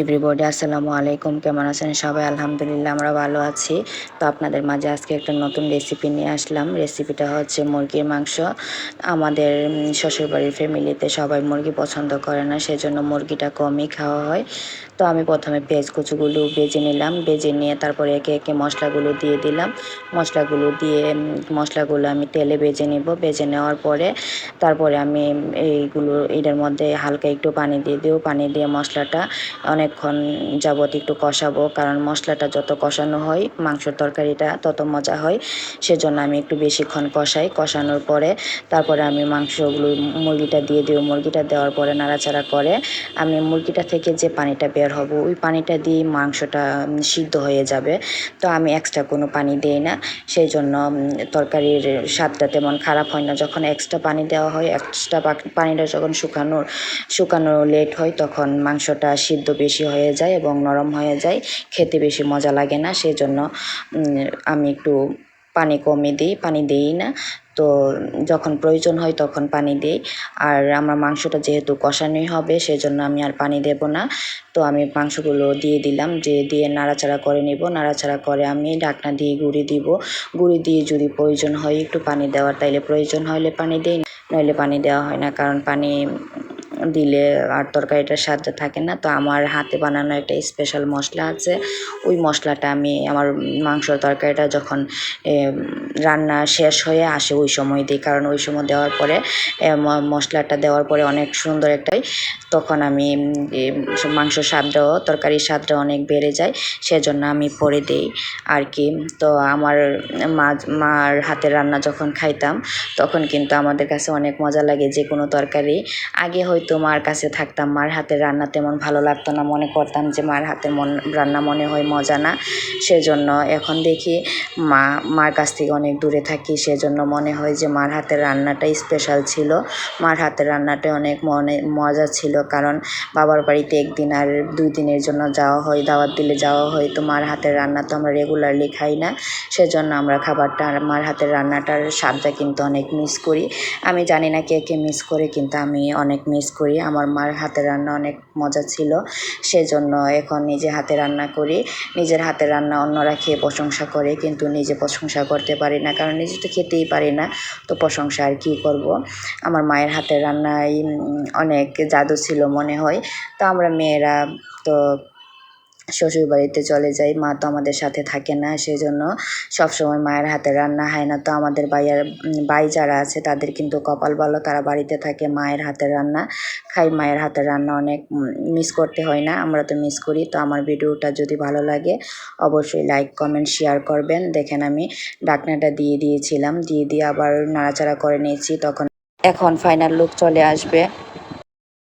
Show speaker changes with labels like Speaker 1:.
Speaker 1: Everybody আসসালামু আলাইকুম। কেমন আছেন সবাই? আলহামদুলিল্লাহ, আমরা ভালো আছি। তো আপনাদের মাঝে আজকে একটা নতুন রেসিপি নিয়ে আসলাম। রেসিপিটা হচ্ছে মুরগির মাংস। আমাদের শ্বশুরবাড়ির ফ্যামিলিতে সবাই মুরগি পছন্দ করে না, সেজন্য মুরগিটা কমই খাওয়া হয়। তো আমি প্রথমে পেঁয়াজ কুচুগুলো বেজে নিলাম। বেজে নিয়ে তারপরে একে একে মশলাগুলো দিয়ে দিলাম। মশলাগুলো দিয়ে মশলাগুলো আমি তেলে বেজে নিব। বেজে নেওয়ার পরে তারপরে আমি এইগুলো, এটার মধ্যে হালকা একটু পানি দিয়ে দিও পানি দিয়ে মশলাটা অনেকক্ষণ যাবত একটু কষাবো, কারণ মশলাটা যত কষানো হয়, মাংসর তরকারিটা তত মজা হয়। সেজন্য আমি একটু বেশিক্ষণ কষাই। কষানোর পরে তারপরে আমি মাংসগুলো, মুরগিটা দিয়ে দিই মুরগিটা দেওয়ার পরে নাড়াচাড়া করে আমি মুরগিটা থেকে যে পানিটা বের হবে, ওই পানিটা দিয়ে মাংসটা সিদ্ধ হয়ে যাবে। তো আমি এক্সট্রা কোনো পানি দিই না। সেই জন্য তরকারির স্বাদটা তেমন খারাপ হয় না। যখন এক্সট্রা পানি দেওয়া হয় এক্সট্রা পানিটা যখন শুকানোর, শুকানো লেট হয়, তখন মাংসটা সিদ্ধ বেশি হয়ে যায় এবং নরম হয়ে যায়, খেতে বেশি মজা লাগে না সেই জন্য আমি একটু পানি কমে দিই, পানি দিই না। তো যখন প্রয়োজন হয় তখন পানি দিই। আর আমার মাংসটা যেহেতু কষানোই হবে, সেজন্য আমি আর পানি দেব না। তো আমি মাংসগুলো দিয়ে দিলাম যে দিয়ে নাড়াচাড়া করে নিব। নাড়াচাড়া করে আমি ঢাকনা দিয়ে গুঁড়ি দিব। গুঁড়ি দিয়ে যদি প্রয়োজন হয় একটু পানি দেওয়ার, তাইলে প্রয়োজন হলে পানি দিই, নইলে পানি দেওয়া হয় না। কারণ পানি দিলে আর তরকারিটার স্বাদটা থাকে না। তো আমার হাতে বানানো একটা স্পেশাল মশলা আছে। ওই মশলাটা আমি আমার মাংসর তরকারিটা যখন রান্না শেষ হয়ে আসে ওই সময় দিই কারণ ওই সময় দেওয়ার পরে মশলাটা দেওয়ার পরে অনেক সুন্দর একটাই তখন আমি মাংস স্বাদটাও, তরকারির স্বাদটা অনেক বেড়ে যায়, সেজন্য আমি পরে দিই আর কি। তো আমার মা, মার হাতের রান্না যখন খাইতাম, তখন কিন্তু আমাদের কাছে অনেক মজা লাগে যে কোনো তরকারি। আগে হয়তো মার কাছে থাকতাম, মার হাতের রান্না তেমন ভালো লাগতো না, মনে করতাম যে মার হাতের মন, রান্না মনে হয় মজা না। সেজন্য এখন দেখি মা, মার কাছ থেকে অনেক দূরে থাকি, সেজন্য মনে হয় যে মার হাতের রান্নাটাই স্পেশাল ছিল। মার হাতের রান্নাটা অনেক মনে, মজা ছিল, কারণ বাবার বাড়িতে একদিন আর দুই দিনের জন্য যাওয়া হয়, দাওয়াত দিলে যাওয়া হয়, তো মার হাতের রান্না তো আমরা রেগুলারলি খাই না। সেজন্য আমরা খাবারটা মার হাতের রান্নাটার স্বাদটা কিন্তু অনেক মিস করি। আমি জানি না কে কে মিস করে, কিন্তু আমি অনেক মিস করি। আমার মার হাতের রান্না অনেক মজা ছিল, সেজন্য এখন নিজে হাতে রান্না করি। নিজের হাতের রান্না অন্যরা খেয়ে প্রশংসা করে, কিন্তু নিজে প্রশংসা করতে পারি না, কারণ নিজে তো খেতেই পারি না। তো প্রশংসা আর কী করব। আমার মায়ের হাতের রান্নায় অনেক জাদু ছিল মনে হয়। তো আমরা মেয়েরা তো শ্বশুর বাড়িতে চলে যাই, মা তো আমাদের সাথে থাকে না সেই সেজন্য সবসময় মায়ের হাতে রান্না হয় না। তো আমাদের বাইয়ার বাই যারা আছে, তাদের কিন্তু কপাল ভালো, তারা বাড়িতে থাকে, মায়ের হাতের রান্না খাই। মায়ের হাতের রান্না অনেক মিস করতে হয় না, আমরা তো মিস করি। তো আমার ভিডিওটা যদি ভালো লাগে, অবশ্যই লাইক কমেন্ট শেয়ার করবেন। দেখেন আমি ডাকনাটা দিয়ে দিয়েছিলাম, দিয়ে দিয়ে আবার নাড়াচাড়া করে নিয়েছি, তখন এখন ফাইনাল লুক চলে আসবে।